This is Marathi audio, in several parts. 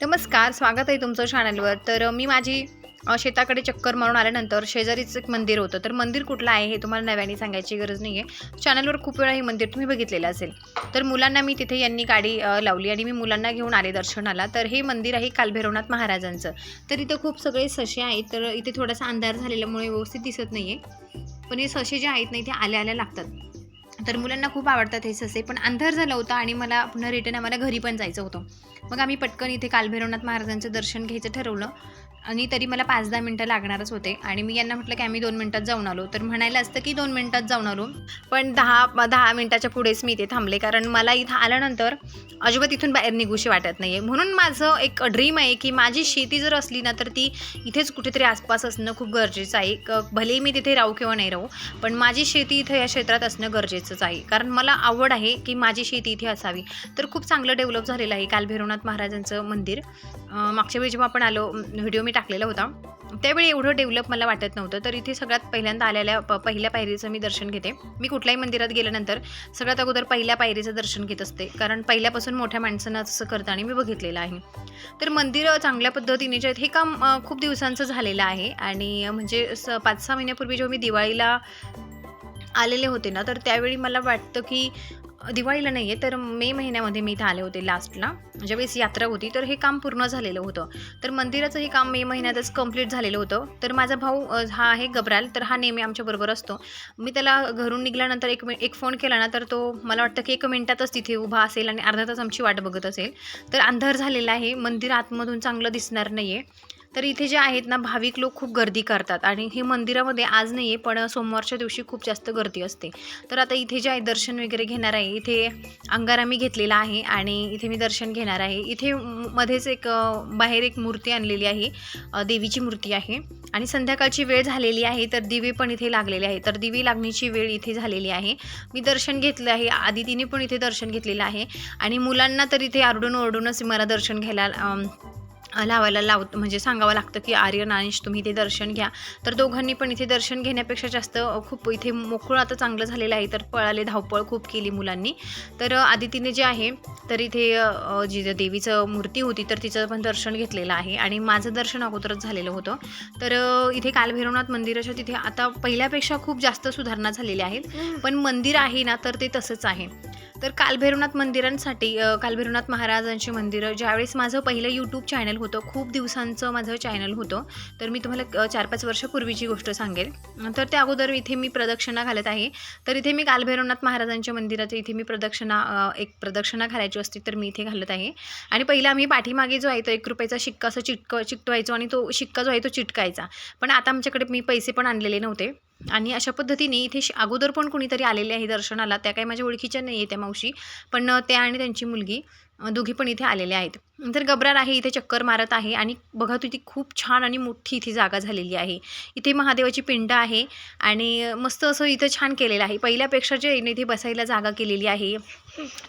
नमस्कार स्वागत आहे तुमचं चॅनलवर तर मी माझी शेताकडे चक्कर मारून आल्यानंतर शेजारीच एक मंदिर होतं. तर मंदिर कुठलं आहे हे तुम्हाला नव्याने सांगायची गरज नाही आहे चॅनलवर खूप वेळा हे मंदिर तुम्ही बघितलेलं असेल. तर मुलांना मी तिथे यांनी गाडी लावली आणि मी मुलांना घेऊन आले दर्शनाला. तर हे मंदिर आहे कालभैरवनाथ महाराजांचं. तर इथं खूप सगळे ससे आहेत. तर इथे थोडासा अंधार झालेल्यामुळे व्यवस्थित दिसत नाही आहे पण हे ससे जे आहेत ना इथे आल्या आल्या लागतात. तर मुलांना खूप आवडतात हे ससे. पण अंधार झाला होता आणि मला पुन्हा रिटर्न आम्हाला घरी पण जायचं होतं. मग आम्ही पटकन इथे कालभैरवनाथ महाराजांचं दर्शन घ्यायचं ठरवलं. आणि तरी मला पाच दहा मिनटं लागणारच होते. आणि मी यांना म्हटलं की आम्ही दोन मिनटात जाऊन आलो. तर म्हणायला असतं की दोन मिनटात जाऊन आलो. पण दहा दहा मिनटाच्या पुढेच मी इथे थांबले. कारण मला इथं आल्यानंतर अजिबात इथून बाहेर निघूशी वाटत नाही आहे म्हणून माझं एक ड्रीम आहे की माझी शेती जर असली ना तर ती इथेच कुठेतरी आसपास असणं खूप गरजेचं आहे. क- भलेही मी तिथे राहू किंवा नाही राहू पण माझी शेती इथं या क्षेत्रात असणं गरजेचंच आहे. कारण मला आवड आहे की माझी शेती इथे असावी. तर खूप चांगलं डेव्हलप झालेलं आहे काल भैरवनाथ महाराजांचं मंदिर. मागच्या वेळी जेव्हा आपण आलो व्हिडिओ मी टाकलेला होता. त्यावेळी एवढं डेव्हलप मला वाटत नव्हतं. तर इथे सगळ्यात पहिल्यांदा आलेल्या प पहिल्या पायरीचं मी दर्शन घेते. मी कुठल्याही मंदिरात गेल्यानंतर सगळ्यात अगोदर पहिल्या पायरीचं दर्शन घेत असते. कारण पहिल्यापासून मोठ्या माणसांना असं करताना मी बघितलेलं आहे. तर मंदिर चांगल्या पद्धतीने जे आहेत हे काम खूप दिवसांचं झालेलं आहे. आणि म्हणजे स पाच सहा महिन्यापूर्वी जेव्हा मी दिवाळीला आलेले होते ना तर त्यावेळी मला वाटतं की दिवाळीला नाही आहे तर मे महिन्यामध्ये मी इथं आले होते लास्टला ज्यावेळेस यात्रा होती तर हे काम पूर्ण झालेलं होतं. तर मंदिराचं हे काम मे महिन्यातच कंप्लीट झालेलं होतं. तर माझा भाऊ हा आहे गबराल तर हा नेहमी आमच्याबरोबर असतो. मी त्याला घरून निघाल्यानंतर एक एक फोन केला ना तर तो मला वाटतं की एक मिनटातच तिथे उभा असेल आणि अर्धा तास आमची वाट बघत असेल. तर अंधार झालेला आहे मंदिर आतमधून चांगलं दिसणार नाही आहे तर इथे जे आहेत ना भाविक लोक खूप गर्दी करतात आणि हे मंदिरामध्ये आज नाही आहे पण सोमवारच्या दिवशी खूप जास्त गर्दी असते. तर आता इथे जे आहे दर्शन वगैरे घेणार आहे. इथे अंगारा मी घेतलेला आहे आणि इथे मी दर्शन घेणार आहे. इथे मध्येच एक बाहेर एक मूर्ती आणलेली आहे. देवीची मूर्ती आहे. आणि संध्याकाळची वेळ झालेली आहे तर दिवे पण इथे लागलेले आहे तर दिवे लागण्याची वेळ इथे झालेली आहे. मी दर्शन घेतलं आहे. आधी तिने पण इथे दर्शन घेतलेलं आहे. आणि मुलांना तर इथे आरडून ओरडूनच मला दर्शन घ्यायला लावायला लावत म्हणजे सांगावं लागतं की आर्यन अनिश तुम्ही इथे दर्शन घ्या. तर दोघांनी पण इथे दर्शन घेण्यापेक्षा जास्त खूप इथे मोकळं आता चांगलं झालेलं आहे. तर पळाले धावपळ खूप केली मुलांनी. तर आदितीने जे आहे तर इथे जी देवीचं मूर्ती होती तर तिचं पण दर्शन घेतलेलं आहे. आणि माझं दर्शन अगोदरच झालेलं होतं. तर इथे कालभैरवनाथ मंदिराच्या तिथे आता पहिल्यापेक्षा खूप जास्त सुधारणा झालेल्या आहेत. पण मंदिर आहे ना तर ते तसंच आहे. तर कालभैरवनाथ मंदिरांसाठी कालभैरवनाथ महाराजांची मंदिरं ज्यावेळेस माझं पहिलं यूट्यूब चॅनल होतं खूप दिवसांचं माझं चॅनल होतं. तर मी तुम्हाला चार पाच वर्षापूर्वीची गोष्ट सांगेल. तर त्या अगोदर इथे मी प्रदक्षिणा घालत आहे. तर इथे मी कालभैरवनाथ महाराजांच्या मंदिराच्या इथे मी प्रदक्षिणा एक प्रदक्षिणा घालायची असते तर मी इथे घालत आहे. आणि पहिला आम्ही पाठीमागे जो आहे तो एक रुपयाचा शिक्का असं चिटक चिकटवायचो आणि तो शिक्का जो आहे तो चिटकायचा. पण आता आमच्याकडे मी पैसे पण आणलेले नव्हते. आणि अशा पद्धतीने इथे श- अगोदर पण कोणीतरी आलेले आहे दर्शनाला. त्या काही माझ्या ओळखीच्या नाही आहे त्या मावशी. पण त्या आणि त्यांची मुलगी. दोघी पण इथे आलेले आहेत. तर गब्रार आहे इथे चक्कर मारत आहे आणि बघा तू ती खूप छान आणि मोठी इथे जागा झालेली आहे. इथे महादेवाची पिंड आहे आणि मस्त असं इथं छान केलेलं आहे. पहिल्यापेक्षा जे इथे बसायला जागा केलेली आहे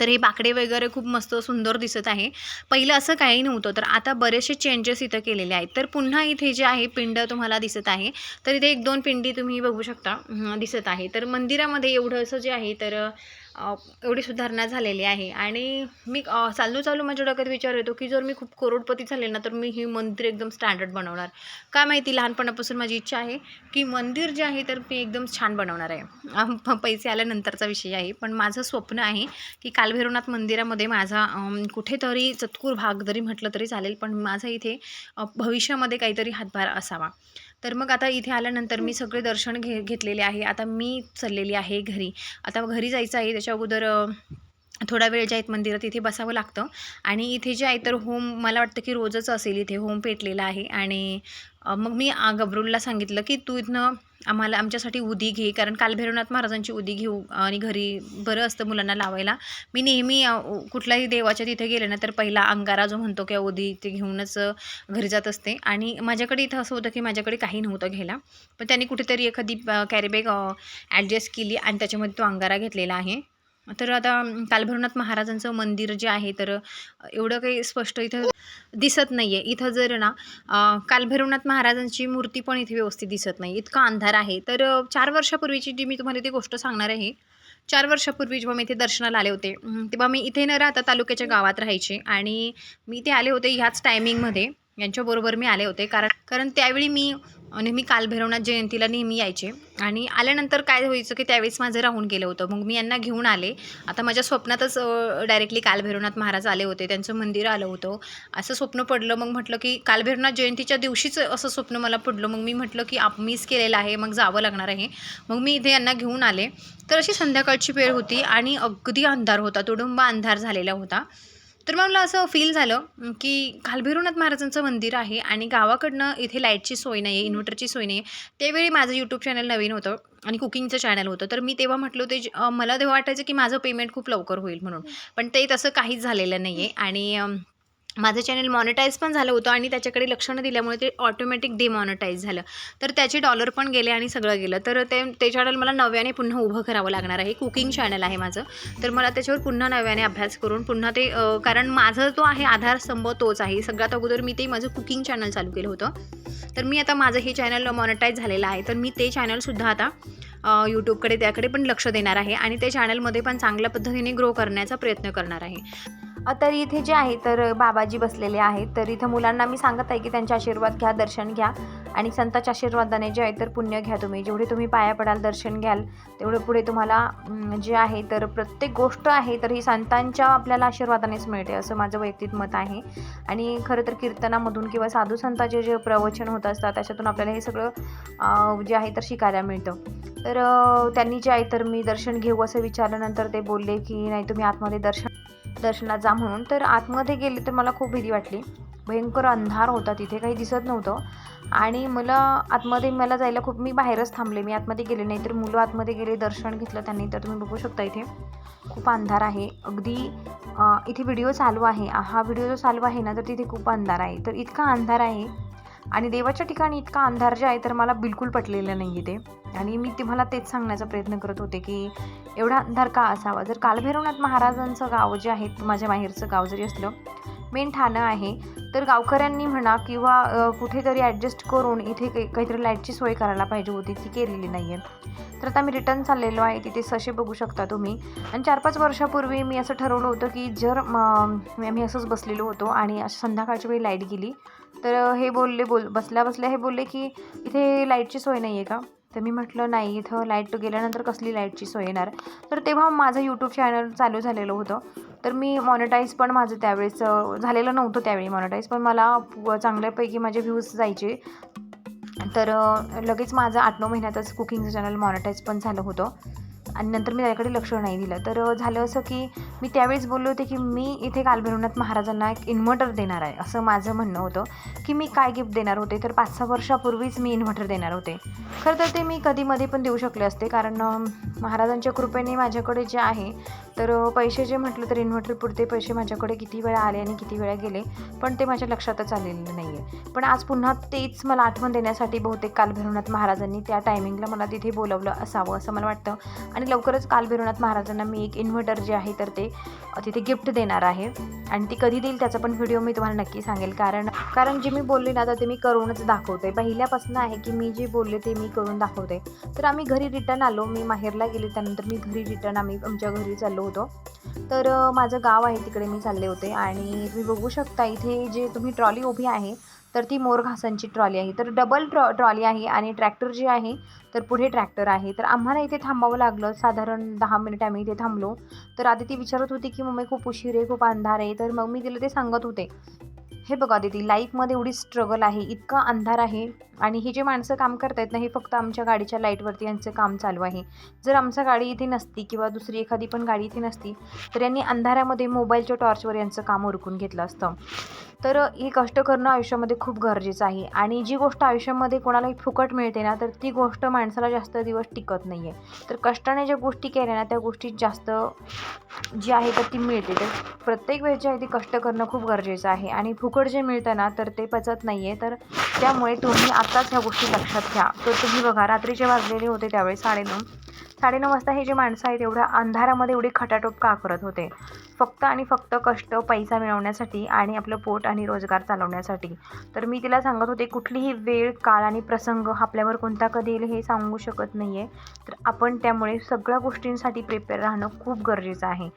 तर हे बाकडे वगैरे खूप मस्त सुंदर दिसत आहे. पहिलं असं काही नव्हतं तर आता बरेचसे चेंजेस इथं केलेले आहेत. तर पुन्हा इथे जे आहे पिंड तुम्हाला दिसत आहे. तर इथे एक दोन पिंडी तुम्ही बघू शकता दिसत आहे. तर मंदिरामध्ये एवढं असं जे आहे तर एवढी सुधारणा झालेली आहे. आणि मी चालू चालू माझ्या डोक्यात विचार येतो की जर मी खूप करोडपती झाले ना तर मी ही मंदिर एकदम स्टँडर्ड बनवणार. काय माहिती लहानपणापासून माझी इच्छा आहे की मंदिर जे आहे तर मी एकदम छान बनवणार आहे. प- पैसे आल्यानंतरचा विषय आहे पण माझं स्वप्न आहे की कालभैरवनाथ मंदिरामध्ये माझा कुठेतरी चतकूर भाग जरी म्हटलं तरी चालेल पण माझा इथे भविष्यामध्ये काहीतरी हातभार असावा. तर मग आता इथे आल्यानंतर मी सगळे दर्शन घे घेतलेले आहे. आता मी चाललेली आहे घरी. आता घरी जायचं आहे. त्याच्या अगोदर थोडा वेळ जे आहेत मंदिरात इथे बसावं लागतं. आणि इथे जे आहे तर होम मला वाटतं की रोजच असेल इथे. होम पेटलेला आहे. आणि मग मी आ, गबरूलला सांगितलं की तू इथनं आम्हाला आमच्यासाठी उदी घे. कारण कालभैरवनाथ महाराजांची उदी घेऊ आणि घरी बरं असतं मुलांना लावायला. मी नेहमी कुठल्याही देवाच्या तिथे गेले ना तर पहिला अंगारा जो म्हणतो किंवा उदी ते घेऊनच घरी जात असते. आणि माझ्याकडे इथं असं होतं की माझ्याकडे काही नव्हतं घ्यायला. पण त्यांनी कुठेतरी एखादी कॅरीबॅग ॲडजस्ट केली आणि त्याच्यामध्ये तो अंगारा घेतलेला आहे. तर आता कालभैरवनाथ महाराजांचं मंदिर जे आहे तर एवढं काही स्पष्ट इथं दिसत नाही आहे इथं जर ना कालभैरवनाथ महाराजांची मूर्ती पण इथे व्यवस्थित दिसत नाही. इतका अंधार आहे. तर चार वर्षापूर्वीची जी मी तुम्हाला ती गोष्ट सांगणार आहे चार वर्षापूर्वी जेव्हा मी इथे दर्शनाला आले होते तेव्हा मी इथे न राहता तालुक्याच्या गावात राहायचे आणि मी इथे आले होते ह्याच टायमिंगमध्ये यांच्याबरोबर मी आले होते. कारण कारण त्यावेळी मी नेहमी कालभैरवनाथ जयंतीला नेहमी यायचे. आणि आल्यानंतर काय व्हायचं की त्यावेळेस माझं राहून गेलं होतं. मग मी यांना घेऊन आले. आता माझ्या स्वप्नातच डायरेक्टली कालभैरवनाथ महाराज आले होते. त्यांचं मंदिर आलं होतं. असं स्वप्न पडलं. मग म्हटलं की कालभैरवनाथ जयंतीच्या दिवशीच असं स्वप्न मला पडलं. मग मी म्हटलं की आप मिस केलेलं आहे. मग जावं लागणार आहे. मग मी इथे यांना घेऊन आले. तर अशी संध्याकाळची वेळ होती आणि अगदी अंधार होता. तुडुंब अंधार झालेला होता. तर मला असं फील झालं की कालभैरवनाथ महाराजांचं मंदिर आहे आणि गावाकडनं इथे लाईटची सोय नाही आहे इन्व्हर्टरची सोय नाही आहे त्यावेळी माझं यूट्यूब चॅनल नवीन होतं आणि कुकिंगचं चॅनल होतं. तर मी तेव्हा म्हटलं होते मला तेव्हा वाटायचं की माझं पेमेंट खूप लवकर होईल म्हणून. पण ते तसं काहीच झालेलं नाही आहे आणि माझं चॅनल मॉनिटाईज पण झालं होतं आणि त्याच्याकडे लक्ष न दिल्यामुळे ते ऑटोमॅटिक डिमॉनिटाईज झालं. तर त्याचे डॉलर पण गेले आणि सगळं गेलं. तर ते ते चॅनल मला नव्याने पुन्हा उभं करावं लागणार आहे. कुकिंग चॅनल आहे माझं. तर मला त्याच्यावर पुन्हा नव्याने अभ्यास करून पुन्हा ते कारण माझं जो आहे आधारस्तंभ तोच आहे. सगळ्यात अगोदर मी ते माझं कुकिंग चॅनल चालू केलं होतं. तर मी आता माझं हे चॅनल मॉनिटाईज झालेलं आहे. तर मी ते चॅनलसुद्धा आता यूट्यूबकडे त्याकडे पण लक्ष देणार आहे आणि ते चॅनलमध्ये पण चांगल्या पद्धतीने ग्रो करण्याचा प्रयत्न करणार आहे. तर इथे जे आहे तर बाबाजी बसलेले आहेत. तर इथं मुलांना मी सांगत आहे की त्यांचे आशीर्वाद घ्या दर्शन घ्या. आणि संताच्या आशीर्वादाने जे आहे तर पुण्य घ्या तुम्ही. जेवढे तुम्ही पाया पडाल दर्शन घ्याल तेवढं पुढे तुम्हाला जे आहे तर प्रत्येक गोष्ट आहे तर ही संतांच्या आपल्याला आशीर्वादानेच मिळते असं माझं वैयक्तिक मत आहे. आणि खरं तर कीर्तनामधून किंवा साधू संतांचे जे प्रवचन होत असतात त्याच्यातून आपल्याला हे सगळं जे आहे तर शिकायला मिळतं. तर त्यांनी जे आहे तर मी दर्शन घेऊ असं विचारल्यानंतर ते बोलले की नाही तुम्ही आतमध्ये दर्शन दर्शनात जा म्हणून. तर आतमध्ये गेले तर मला खूप भीती वाटली. भयंकर अंधार होता तिथे काही दिसत नव्हतं. आणि मला आतमध्ये मला जायला खूप मी बाहेरच थांबले. मी आतमध्ये गेले नाही तर मुलं आतमध्ये गेले दर्शन घेतलं त्यांनी. तर तुम्ही बघू शकता इथे खूप अंधार आहे. अगदी इथे व्हिडिओ चालू आहे. हा व्हिडिओ जो चालू आहे ना तर तिथे खूप अंधार आहे. तर इतका अंधार आहे आणि देवाच्या ठिकाणी इतका अंधार जे आहे तर मला बिलकुल पटलेलं नाही आहे ते. आणि मी तुम्हाला तेच सांगण्याचा प्रयत्न करत होते की एवढा अंधार का असावा? जर कालभैरवनाथ महाराजांचं गाव जे आहे माझ्या माहेरचं गाव जरी असलं मेन ठाणं आहे तर गावकऱ्यांनी म्हणा किंवा कुठेतरी ॲडजस्ट करून इथे काहीतरी लाईटची सोय करायला पाहिजे होती ती केलेली नाही आहे तर आता मी रिटर्न चाललेलो आहे तिथे सशे बघू शकता तुम्ही. आणि चार पाच वर्षापूर्वी मी असं ठरवलं होतं की जर मी आम्ही असंच बसलेलो होतो आणि संध्याकाळची संध्याकाळच्या वेळी लाइट गेली तर हे बोलले बोल बसल्या बसल्या हे बोलले की इथे लाईटची सोय नाही आहे का? तर मी म्हटलं नाही इथं लाइट गेल्यानंतर कसली लाईटची सोय येणार? तर तेव्हा माझं यूट्यूब चॅनल चालू झालेलं होतं. तर मी मॉनिटाईज पण माझं त्यावेळेस झालेलं नव्हतं त्यावेळी मॉनिटाईज पण मला चांगल्यापैकी माझे व्ह्यूज जायचे. तर लगेच माझं आठ नऊ महिन्यातच कुकिंगचं चॅनल मॉनिटाईज पण झालं होतं. आणि नंतर मी त्याकडे लक्ष नाही दिलं. तर झालं असं की मी त्यावेळेस बोलले होते की मी इथे कालभैरवनाथ महाराजांना एक इन्व्हर्टर देणार आहे. असं माझं म्हणणं होतं की मी काय गिफ्ट देणार होते? तर पाच सहा वर्षापूर्वीच मी इन्व्हर्टर देणार होते. खरं तर ते मी कधीमध्ये पण देऊ शकले असते. कारण महाराजांच्या कृपेने माझ्याकडे जे आहे तर पैसे जे म्हटलं तर इन्व्हर्टर पुरते पैसे माझ्याकडे किती वेळा आले आणि किती वेळा गेले पण ते माझ्या लक्षातच आलेलं नाही आहे पण आज पुन्हा तेच मला आठवण देण्यासाठी बहुतेक कालभैरवनाथ महाराजांनी त्या टायमिंगला मला तिथे बोलवलं असावं असं मला वाटतं. आणि लवकरच कालभैरवनाथ महाराजांना मी एक इन्व्हर्टर जे आहे तर ते तिथे गिफ्ट देणार आहे. आणि ती कधी देईल त्याचा पण व्हिडिओ मी तुम्हाला नक्की सांगेल. कारण कारण जे मी बोलले ना तर ते मी करूनच दाखवते पहिल्यापासून आहे की मी जे बोलले ते मी करून दाखवते तर आम्ही घरी रिटर्न आलो. मी माहेरला गेले त्यानंतर मी घरी रिटर्न आम्ही आमच्या घरी चाललो होतो. तर माझं गाव आहे तिकडे मी चालले होते. आणि तुम्ही बघू शकता इथे जे तुम्ही ट्रॉली उभी आहे तर ती मोर घासांची ट्रॉली आहे. तर डबल ट्रॉ ट्रॉली आहे आणि ट्रॅक्टर जे आहे तर पुढे ट्रॅक्टर आहे. तर आम्हाला इथे थांबावं लागलं. साधारण दहा मिनिट आम्ही इथे थांबलो. तर आधी ती विचारत होती की मम्मी खूप उशीर आहे खूप अंधार आहे. तर मग मी तिला ते सांगत होते. हे बघा दिदी लाईफमध्ये एवढी स्ट्रगल आहे इतका अंधार आहे आणि ही जे माणसं काम करतायत ना हे फक्त आमच्या गाडीच्या लाईटवरती यांचं काम चालू आहे. जर आमच्या गाडी इथे नसती किंवा दुसरी एखादी पण गाडी इथे नसती तर यांनी अंधारामध्ये मोबाईलच्या टॉर्चवर यांचं काम उरकून घेतलं असतं. तर हे कष्ट करणं आयुष्यामध्ये खूप गरजेचं आहे. आणि जी गोष्ट आयुष्यामध्ये कोणालाही फुकट मिळते ना तर ती गोष्ट माणसाला जास्त दिवस टिकत नाही आहे तर कष्टाने ज्या गोष्टी केल्या ना त्या गोष्टी जास्त जी आहे तर ती मिळते. तर प्रत्येक वेळेस जे आहे ती कष्ट करणं खूप गरजेचं आहे. आणि फुकट जे मिळतं ना तर ते पचत नाही आहे तर त्यामुळे तुम्ही आत्ताच ह्या गोष्टी लक्षात घ्या. तर तुम्ही बघा रात्रीचे वाजलेले होते त्यावेळेस साडेनऊ. साडेनऊ वाजता हे जे माणसं आहेत एवढ्या अंधारामध्ये एवढी खटाटोप का करत होते? फक्त आणि फक्त कष्ट पैसा मिळवण्यासाठी आणि आपलं पोट आणि रोजगार चालवण्यासाठी. तर मी तिला सांगत होते कुठलीही वेळ काळ आणि प्रसंग आपल्यावर कोणता कधी येईल हे सांगू शकत नाही आहे तर आपण त्यामुळे सगळ्या गोष्टींसाठी प्रिपेअर राहणं खूप गरजेचं आहे.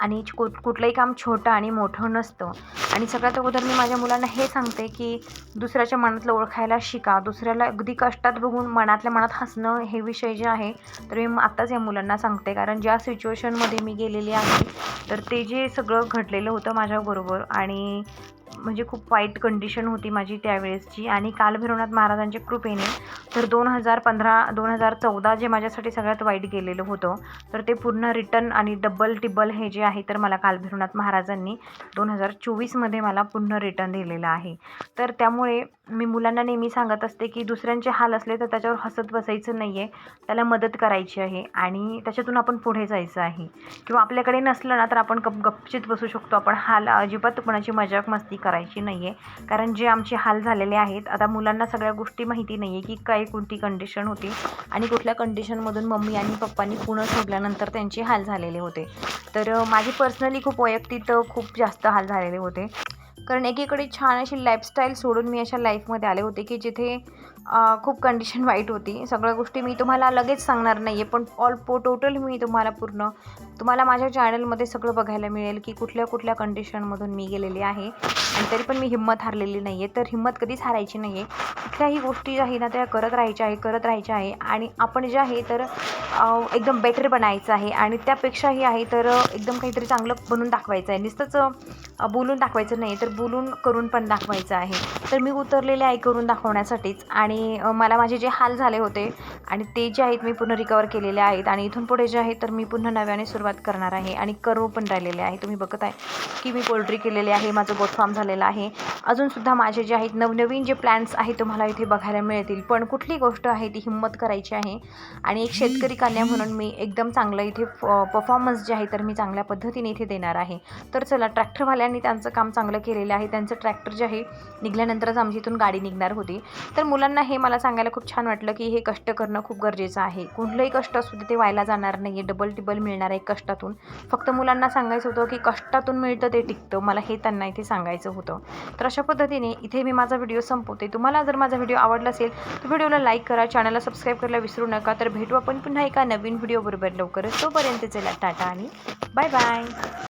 आणि कुठ कुठलंही काम छोटं आणि मोठं नसतं. आणि सगळ्यात अगोदर मी माझ्या मुलांना हे सांगते की दुसऱ्याच्या मनातलं ओळखायला शिका. दुसऱ्याला अगदी कष्टात बघून मनातल्या मनात हसणं हे विषय जे आहे तर मी आत्ताच या मुलांना सांगते. कारण ज्या सिच्युएशनमध्ये मी गेलेली आहे तर ते जे सगळं घडलेलं होतं माझ्याबरोबर आणि म्हणजे खूप वाईट कंडिशन होती माझी त्यावेळेसची. आणि कालभैरवनाथ महाराजांच्या कृपेने तर दोन हजार पंधरा दोन हजार चौदा जे माझ्यासाठी सगळ्यात वाईट गेलेलं होतं तर ते पूर्ण रिटर्न आणि डबल टिबल हे जे आहे तर मला कालभैरवनाथ महाराजांनी दोन हजार चोवीसमध्ये मला पुन्हा रिटर्न दिलेलं आहे. तर त्यामुळे मी मुलांना नेहमी सांगत असते की दुसऱ्यांचे हाल असले तर त्याच्यावर हसत बसायचं नाही आहे त्याला मदत करायची आहे आणि त्याच्यातून आपण पुढे जायचं आहे. किंवा आपल्याकडे नसलं ना तर आपण गप गपचित बसू शकतो. आपण हाल अजिबात कोणाची मजाक मस्ती करायची नाही आहे कारण जे आमचे हाल झालेले आहेत आता मुलांना सगळ्या गोष्टी माहिती नाही आहे की काय कोणती कंडिशन होती आणि कुठल्या कंडिशनमधून मम्मी आणि पप्पांनी पुणं सोडल्यानंतर त्यांचे हाल झालेले होते. तर माझी पर्सनली खूप वैयक्तिक खूप जास्त हाल झालेले होते. कारण एकीकडे छान अशी लाईफस्टाईल सोडून मी अशा लाईफमध्ये आले होते की जिथे खूप कंडिशन वाईट होती. सगळ्या गोष्टी मी तुम्हाला लगेच सांगणार नाही आहे पण ऑल पो टोटल मी तुम्हाला पूर्ण तुम्हाला माझ्या चॅनलमध्ये सगळं बघायला मिळेल की कुठल्या कुठल्या कंडिशनमधून मी गेलेली आहे. आणि तरी पण मी हिंमत हारलेली नाही आहे तर हिंमत कधीच हारायची नाही आहे कुठल्याही गोष्टी ज्या आहे ना त्या करत राहायच्या आहे करत राहायच्या आहे. आणि आपण जे आहे तर एकदम बेटर बनायचं आहे. आणि त्यापेक्षाही आहे तर एकदम काहीतरी चांगलं बनून दाखवायचं आहे. नुसतंच बोलून दाखवायचं नाही तर बोलून करून पण दाखवायचं आहे. तर मी उतरलेले आहे करून दाखवण्यासाठीच. आणि आणि मला माझे जे हाल झाले होते आणि ते जे आहेत मी पुन्हा रिकवर केलेले आहेत आणि इथून पुढे जे आहे तर मी पुन्हा नव्याने सुरुवात करणार आहे आणि करू पण राहिलेले आहे. तुम्ही बघत आहे की मी पोल्ट्री केलेली आहे माझं गोट फार्म झालेलं आहे. अजूनसुद्धा माझे जे आहेत नवनवीन जे प्लॅन्स आहेत तुम्हाला इथे बघायला मिळतील. पण कुठली गोष्ट आहे ती हिंमत करायची आहे आणि एक शेतकरी कन्या म्हणून मी एकदम चांगलं इथे परफॉर्मन्स जे आहे तर मी चांगल्या पद्धतीने इथे देणार आहे. तर चला ट्रॅक्टरवाल्यांनी त्यांचं काम चांगलं केलेलं आहे. त्यांचं ट्रॅक्टर जे आहे निघाल्यानंतरच आमची इथून गाडी निघणार होती. तर मुलांना हे मला सांगायला खूप छान वाटलं की हे कष्ट करणं खूप गरजेचं आहे. कुठलंही कष्ट असू दे ते व्हायला जाणार नाही आहे डबल टिबल मिळणार आहे कष्टातून. फक्त मुलांना सांगायचं होतं की कष्टातून मिळतं ते टिकतं. मला हे त्यांना इथे सांगायचं होतं. तर अशा पद्धतीने इथे मी माझा व्हिडिओ संपवते. तुम्हाला जर माझा व्हिडिओ आवडला असेल तर व्हिडिओला लाईक करा. चॅनलला सबस्क्राईब करायला विसरू नका. तर भेटू आपण पुन्हा एका नवीन व्हिडिओबरोबर लवकरच. तोपर्यंत चला टाटा आणि बाय बाय